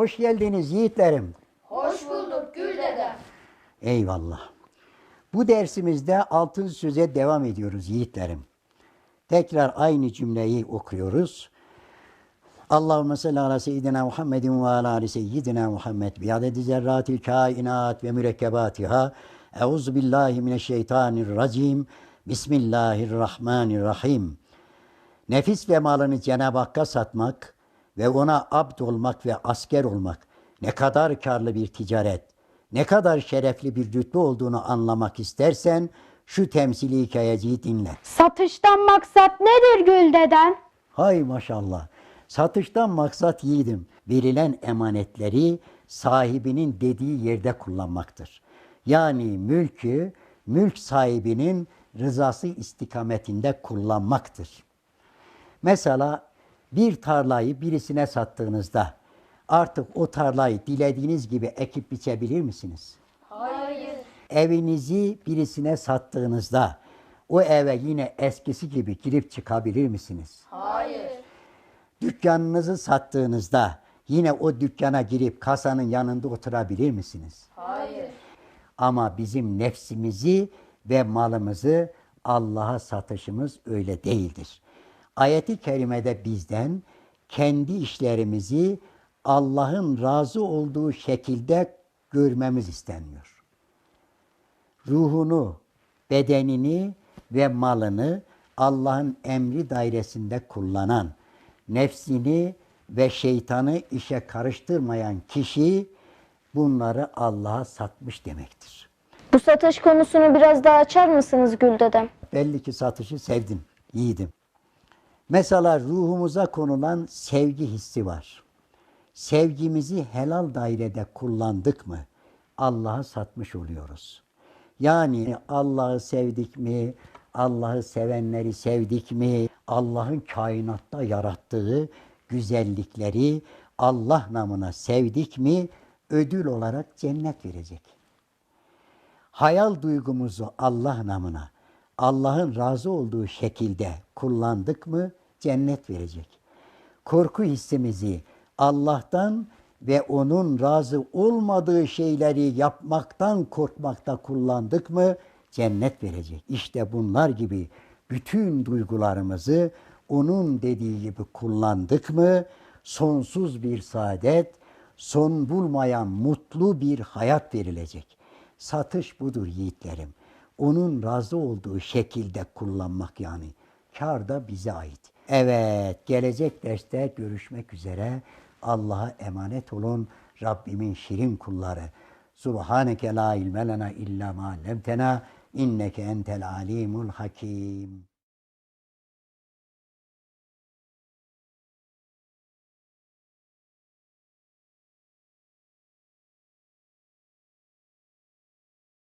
Hoş geldiniz yiğitlerim. Hoş bulduk Gül dede. Eyvallah. Bu dersimizde altın söze devam ediyoruz yiğitlerim. Tekrar aynı cümleyi okuyoruz. Allahümme salli ala seyyidina Muhammedin ve ala ali seyyidina Muhammed bi adedi zerratil kainat ve mürekkebatiha. Euzu billahi mineşşeytanirracim. Bismillahirrahmanirrahim. Nefis ve malını Cenab-ı Hakk'a satmak ve ona abd olmak ve asker olmak ne kadar karlı bir ticaret, ne kadar şerefli bir rütbe olduğunu anlamak istersen şu temsili hikayeciyi dinle. Satıştan maksat nedir Gül deden? Hay maşallah. Satıştan maksat yiğidim. Verilen emanetleri sahibinin dediği yerde kullanmaktır. Yani mülkü mülk sahibinin rızası istikametinde kullanmaktır. Mesela bir tarlayı birisine sattığınızda artık o tarlayı dilediğiniz gibi ekip biçebilir misiniz? Hayır. Evinizi birisine sattığınızda o eve yine eskisi gibi girip çıkabilir misiniz? Hayır. Dükkanınızı sattığınızda yine o dükkana girip kasanın yanında oturabilir misiniz? Hayır. Ama bizim nefsimizi ve malımızı Allah'a satışımız öyle değildir. Ayeti kerimede bizden kendi işlerimizi Allah'ın razı olduğu şekilde görmemiz istenmiyor. Ruhunu, bedenini ve malını Allah'ın emri dairesinde kullanan, nefsini ve şeytanı işe karıştırmayan kişi bunları Allah'a satmış demektir. Bu satış konusunu biraz daha açar mısınız Gül dedem? Belli ki satışı sevdim, yiğidim. Mesela ruhumuza konulan sevgi hissi var. Sevgimizi helal dairede kullandık mı Allah'a satmış oluyoruz. Yani Allah'ı sevdik mi, Allah'ı sevenleri sevdik mi, Allah'ın kainatta yarattığı güzellikleri Allah namına sevdik mi ödül olarak cennet verecek hayal duygumuzu Allah namına, Allah'ın razı olduğu şekilde kullandık mı cennet verecek. Korku hissimizi Allah'tan ve onun razı olmadığı şeyleri yapmaktan korkmakta kullandık mı cennet verecek. İşte bunlar gibi bütün duygularımızı onun dediği gibi kullandık mı sonsuz bir saadet, son bulmayan mutlu bir hayat verilecek. Satış budur yiğitlerim. Onun razı olduğu şekilde kullanmak yani. Kar da bize ait. Evet, gelecek derste görüşmek üzere. Allah'a emanet olun. Rabbimin şirin kulları. Subhaneke la ilme lena illa ma allamtena inneke entel alimul hakim.